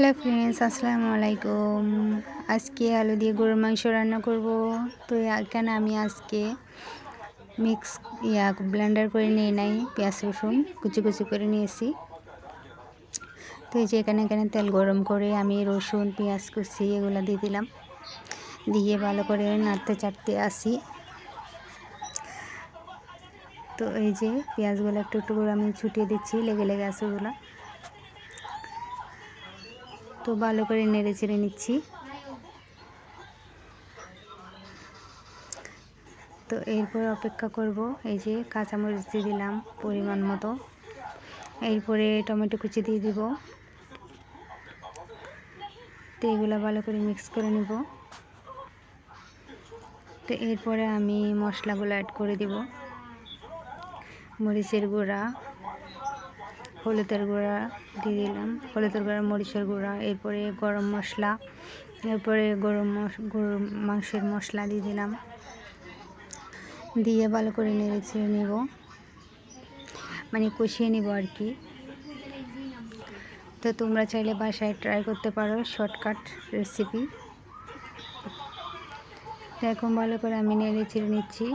Hello friends, আসসালামু আলাইকুম। আজকে আলু দিয়ে গরুর মাংস রান্না করব। তো এখানে আমি আজকে মিক্স ইয়া ব্লেন্ডার করে নিয়ে নাই, পেঁয়াজ, রসুন কুচি কুচি করে নিয়েছি। তো এই যে এখানে এখানে তেল গরম করে আমি রসুন, পেঁয়াজ, কুচি এগুলো দিয়ে দিলাম। দিয়ে ভালো করে নাড়তে চাটতে আসি। তো এই যে পেঁয়াজগুলো একটু একটু করে আমি ছুটিয়ে দিচ্ছি, লেগে লেগে আছে ওগুলো। তো ভালো করে নেড়ে চেড়ে নিচ্ছি। তো এরপর অপেক্ষা করব, এই যে কাঁচামরিচ দিয়ে দিলাম পরিমাণ মতো। এরপরে টমেটো কুচি দিয়ে দিব। তো এগুলো ভালো করে মিক্স করে নিব। তো এরপরে আমি মশলাগুলো অ্যাড করে দিব। মরিচের গুঁড়া। হলুদের গুঁড়া দিয়ে দিলাম। হলুদের গুঁড়া, মরিচের গুঁড়া, এরপরে গরম মশলা, এরপরে গরম গরুর মাংসের মশলা দিয়ে দিলাম। দিয়ে ভালো করে নেড়ে ছেড়ে নেব। মানে কষিয়ে নেব আর কি। তো তোমরা চাইলে বাসায় ট্রাই করতে পারো শর্টকাট রেসিপি। এখন ভালো করে আমি নেড়ে ছেড়ে নিচ্ছি।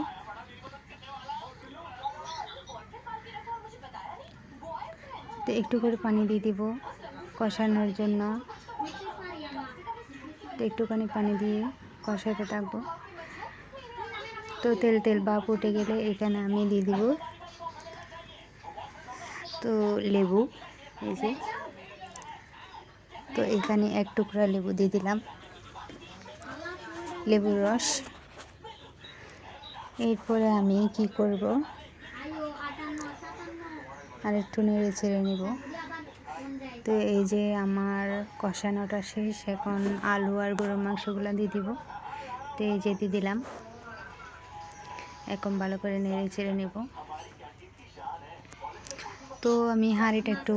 তো একটু করে পানি দিয়ে দিব কষানোর জন্য। তো একটুখানি পানি দিয়ে কষাতে থাকব। তো তেল তেল বা ফুটে গেলে এখানে আমি দিয়ে দিব তো লেবু, এই যে। তো এখানে এক টুকরা লেবু দিয়ে দিলাম। লেবুর রস। এরপরে আমি কি করব? আর একটু নেড়ে ছেড়ে নিব। তো এই যে আমার কষানোটা শেষ, এখন আলু আর গরুর মাংসগুলো দিয়ে দিব। তো এই যে দিয়ে দিলাম। এখন ভালো করে নেড়ে ছেড়ে নেব। তো আমি হাঁড়িটা একটু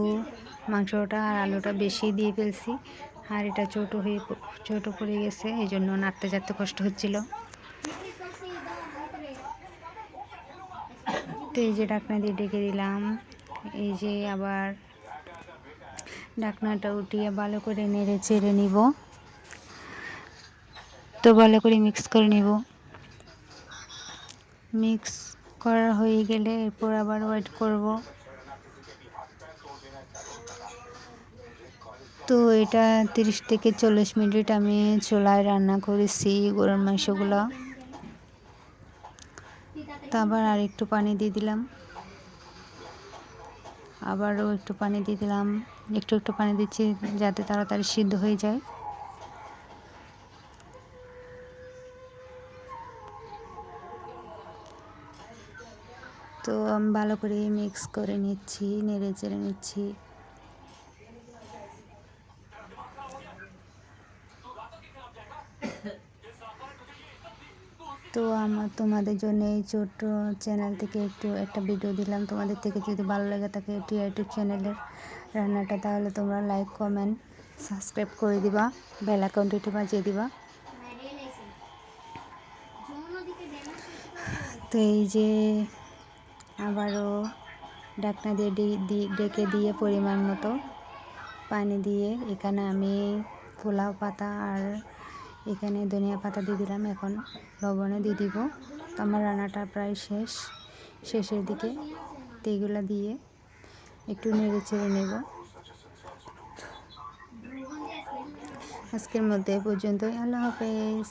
মাংসটা আর আলুটা বেশি দিয়ে ফেলছি। হাঁড়িটা ছোটো হয়ে ছোটো পড়ে গেছে, এই জন্য নাড়তে যাতে কষ্ট হচ্ছিল। তো এই যে ডাকনা দিয়ে ডেকে দিলাম। এই যে আবার ডাকনাটা উঠিয়ে ভালো করে নেড়ে চেড়ে নিব। তো ভালো করে মিক্স করে নিব। মিক্স করা হয়ে গেলে এরপর আবার ওয়েট করব। তো এটা তিরিশ থেকে চল্লিশ মিনিট আমি চুলায় রান্না করেছি গরুর মাংসগুলো। তো আবার আর একটু পানি দিয়ে দিলাম। আবারও একটু পানি দিয়ে দিলাম। একটু একটু পানি দিচ্ছি যাতে তাড়াতাড়ি সিদ্ধ হয়ে যায়। তো আমি ভালো করে মিক্স করে নিচ্ছি, নেড়ে চেড়ে নিচ্ছি। তো আমার, তোমাদের জন্য এই ছোট্ট চ্যানেল থেকে একটু একটা ভিডিও দিলাম। তোমাদের থেকে যদি ভালো লাগে থাকে এটি ইউটিউব চ্যানেলের রান্নাটা, তাহলে তোমরা লাইক কমেন্ট সাবস্ক্রাইব করে দিবা। বেল অ্যাকাউন্টটি বাজিয়ে দিবা। তো এই যে আবারও ডাকনা দিয়ে ডেকে দিয়ে পরিমাণ মতো পানি দিয়ে এখানে আমি পোলাও পাতা আর এখানে ধনিয়া পাতা দিয়ে দিলাম, এখন লবণে দিয়ে দিব। তো আমার রান্নাটা প্রায় শেষ। শেষের দিকে তো এগুলো দিয়ে একটু নেড়ে চেড়ে নেব। আজকের মধ্যে পর্যন্তই। আল্লাহ হাফেজ।